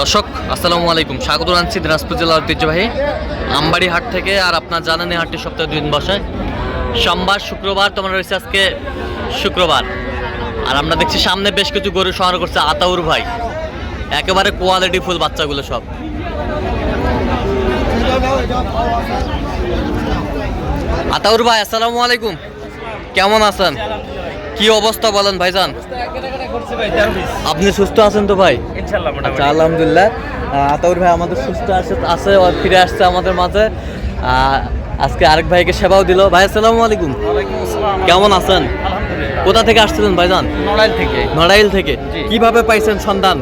দর্শক, আসসালামু আলাইকুম। স্বাগত জানাচ্ছি দিনাজপুর জেলার ঐতিহ্যবাহী আমবাড়ি হাট থেকে। আর আপনার জানানি হাটটি সপ্তাহে দুই দিন বসে। সোমবার, শুক্রবার, তোমার রয়েছে আজকে শুক্রবার। আর আমরা দেখছি সামনে বেশ কিছু গরু সংগ্রহ করছে আতাউর ভাই। একেবারে কোয়ালিটি ফুল বাচ্চাগুলো সব। আতাউর ভাই, আসসালামু আলাইকুম। কেমন আছেন? কি অবস্থা বলেন ভাইজান? আপনি সুস্থ আছেন তো ভাই? আচ্ছা আলহামদুলিল্লাহ। আতাউর ভাই আমাদের সুস্থ আছে আছে আর ফিরে আসছে আমাদের মাঝে। আজকে আরেক ভাইকে সেবাও দিল। ভাই আসসালামু আলাইকুম। কেমন আছেন? কোথা থেকে আসছিলেন ভাইজান? নড়াইল থেকে। নড়াইল থেকে। কীভাবে পাইছেন সন্ধান?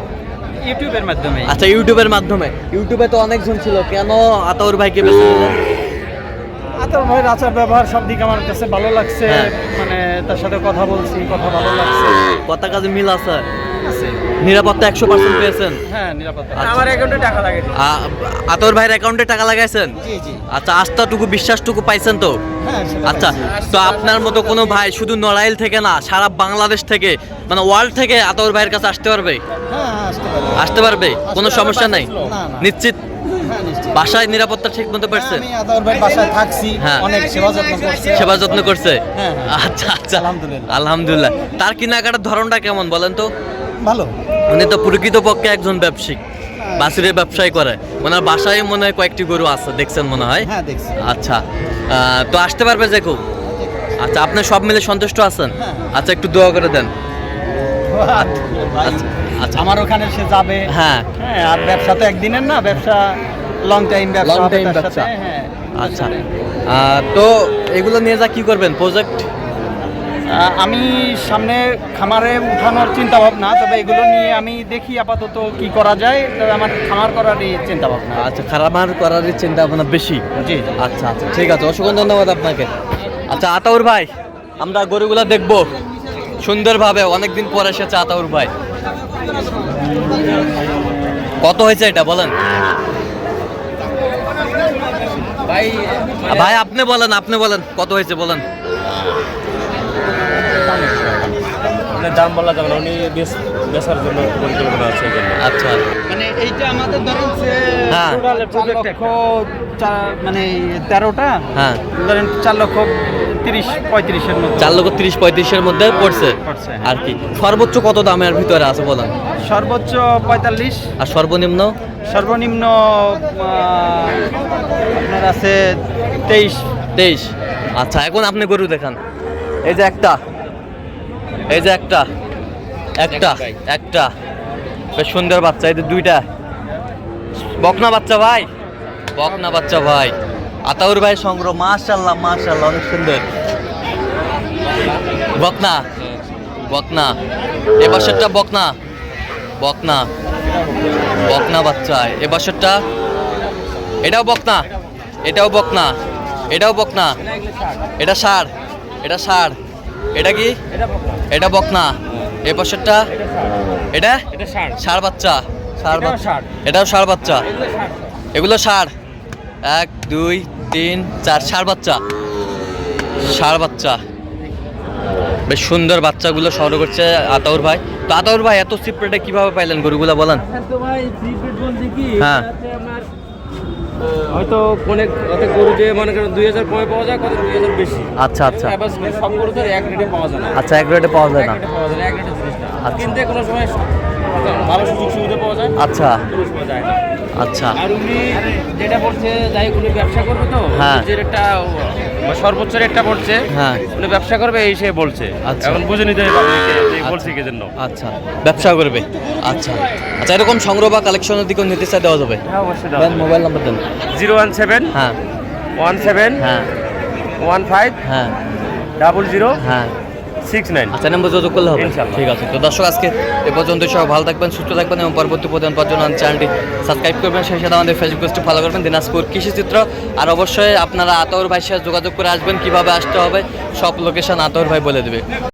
ইউটিউবের মাধ্যমে। আচ্ছা ইউটিউবের মাধ্যমে। ইউটিউবে তো অনেকজন ছিল। কেন আতাউর ভাইকে বেছে নিলেন ভাইয়ের আচার ব্যবহার সব দিক আমার কাছে ভালো লাগছে। হ্যাঁ। মানে তার সাথে কথা বলছি কথা ভালো লাগছে। কথা কাজে মিল আছে। নিরাপত্তা একশো পার্সেন্ট পেয়েছেন? হ্যাঁ নিরাপত্তা। আচ্ছা। আমার অ্যাকাউন্টে টাকা লাগে আ- আতাউর ভাইয়ের অ্যাকাউন্টে টাকা লাগাইছেন? জি জি। আচ্ছা আস্থাটুকু বিশ্বাসটুকু পাইছেন তো? হ্যাঁ আচ্ছা তো আপনার মতো কোনো ভাই শুধু নড়াইল থেকে না সারা বাংলাদেশ থেকে মানে ওয়ার্ল্ড থেকে আতর ভাইয়ের কাছে আসতে পারবে? আসতে পারবে। কোনো সমস্যা নাই? না, না। নিশ্চিত? বাসায় নিরাপত্তা ঠিক মতো পারছেন আমি আদার ভাই বাসায় থাকছি। হ্যাঁ। অনেক সেবা যত্ন করছে। সেবা যত্ন করছে? হ্যাঁ, হ্যাঁ। আচ্ছা আচ্ছা। আলহামদুলিল্লাহ। আলহামদুলিল্লাহ। তার কেনাকাটার ধরনটা কেমন বলেন তো? ভালো। উনি তো প্রকৃত পক্ষে একজন ব্যবসায়িক বাছুরের ব্যবসায় করে। ওনার বাসায় মনে হয় কয়েকটি গরু আছে দেখছেন মনে হয়? হ্যাঁ দেখছি। আচ্ছা। তো আসতে পারবে যে কেউ? আচ্ছা আপনি সব মিলে সন্তুষ্ট আছেন? হ্যাঁ। আচ্ছা একটু দোয়া করে দেন। আচ্ছা, আচ্ছা। আমার ওখানে সে যাবে। হ্যাঁ। হ্যাঁ আর ব্যবসা তো একদিনের না ব্যবসা লং টাইম ব্যবসা time তার ব্যবসা। হ্যাঁ। আচ্ছা। তো এগুলো নিয়ে যা কি করবেন? প্রজেক্ট আমি সামনে খামারে উঠানোর চিন্তা ভাবনা তবে এগুলো নিয়ে আমি দেখি আপাতত কি করা যায় তবে আমার খামার করারই চিন্তা ভাবনা আচ্ছা খারাপ আর করার চিন্তা ভাবনা বেশি জি। আচ্ছা আচ্ছা ঠিক আছে অসংখ্য ধন্যবাদ আপনাকে। আচ্ছা আতাউর ভাই আমরা গরুগুলো দেখব সুন্দরভাবে অনেকদিন পর এসেছে আতাউর ভাই। কত হয়েছে এটা বলেন? ভাই ভাই আপনি বলেন আপনি বলেন কত হয়েছে বলেন। দাম বলা যাবে না উনি বেচার জন্য পরিকল্পনা আছে আচ্ছা। মানে এইটা আমাদের ধরেন যে হ্যাঁ। total চার লক্ষ মানে তেরোটা হ্যাঁ। ধরেন চার লক্ষ তিরিশ পঁয়ত্রিশের মতো চার লক্ষ তিরিশ পঁয়ত্রিশের মধ্যে পড়ছে? পড়ছে। আর কি। সর্বোচ্চ কত দামের ভিতরে আছে বলেন? সর্বোচ্চ পঁয়তাল্লিশ। আর সর্বনিম্ন? সর্বনিম্ন আপনার আছে তেইশ। তেইশ। আচ্ছা এখন আপনি গরু দেখান। এই যে একটা। এই যে একটা। একটা। একটা। বেশ সুন্দর বাচ্চা এই যে দুইটা। বকনা বাচ্চা ভাই। বকনা বাচ্চা ভাই। আতাউর ভাই সংগ্রহ মাশাল্লাহ মাশাল্লাহ অনেক সুন্দর। বকনা। বকনা। এ পাশেরটা বকনা। বকনা। বকনা বাচ্চা এ পাশেরটা এটাও বকনা এটাও বকনা এটাও বকনা এটা সার এটা সার এটা কি? এটা বকনা এ পাশেরটা এটা এটা ষাট বাচ্চা সার এটাও বাচ্চা এটাও ষাঁড় বাচ্চা এগুলো সার এক দুই তিন চার সার বাচ্চা সার বাচ্চা। বেশ সুন্দর বাচ্চাগুলো সংগ্রহ করছে আতাউর ভাই। তো আতাউর ভাই এত চিপ রেটে কীভাবে পাইলেন গরুগুলো বলেন? কি? হ্যাঁ। হয়তো অনেক অনেক গরু যে মনে করেন দুই হাজার কমে পাওয়া যায় কত দুই হাজার বেশি। আচ্ছা আচ্ছা। সব গরু তো এক রেটে পাওয়া যায় না। আচ্ছা এক রেটে পাওয়া যায় না। পাওয়া যায় এক রেটে জিনিসটা। আচ্ছা। কিনতে কোনো সময় ভালো সুযোগ সুবিধা পাওয়া যায় আচ্ছা। কোনো যায় না। আচ্ছা। আর উনি যেটা বলছে যাই উনি ব্যবসা করবে তো হ্যাঁ। যে রেটটা সর্বোচ্চ রেটটা পড়ছে হ্যাঁ। উনি ব্যবসা করবে এই সে বলছে। আচ্ছা। এখন বুঝে নিতে হবে কে- বলছে কি জন্য। আচ্ছা। ব্যবসা করবে। আচ্ছা। আচ্ছা এরকম সংগ্রহ বা কালেকশনের দিকেও নিতে চাই দেওয়া যাবে? হ্যাঁ অবশ্যই দেন মোবাইল নাম্বার দেন। জিরো ওয়ান সেভেন হ্যাঁ। ওয়ান সেভেন হ্যাঁ। ওয়ান ফাইভ হ্যাঁ। ডাবল জিরো হ্যাঁ। সিক্স নাইন আচ্ছা নাম্বার যোগাযোগ করলে হবে। ঠিক আছে তো দর্শক আজকে এ পর্যন্ত সব ভালো থাকবেন সুস্থ থাকবেন এবং পরবর্তী প্রদান পাওয়ার চ্যানেলটি সাবস্ক্রাইব করবেন। সেই সাথে আমাদের ফেসবুক পেজটি ফলো করবেন দিনাজপুর কৃষি চিত্র আর অবশ্যই আপনারা আতর ভাইয়ের সাথে যোগাযোগ করে আসবেন কীভাবে আসতে হবে সব লোকেশন আতর ভাই বলে দেবে।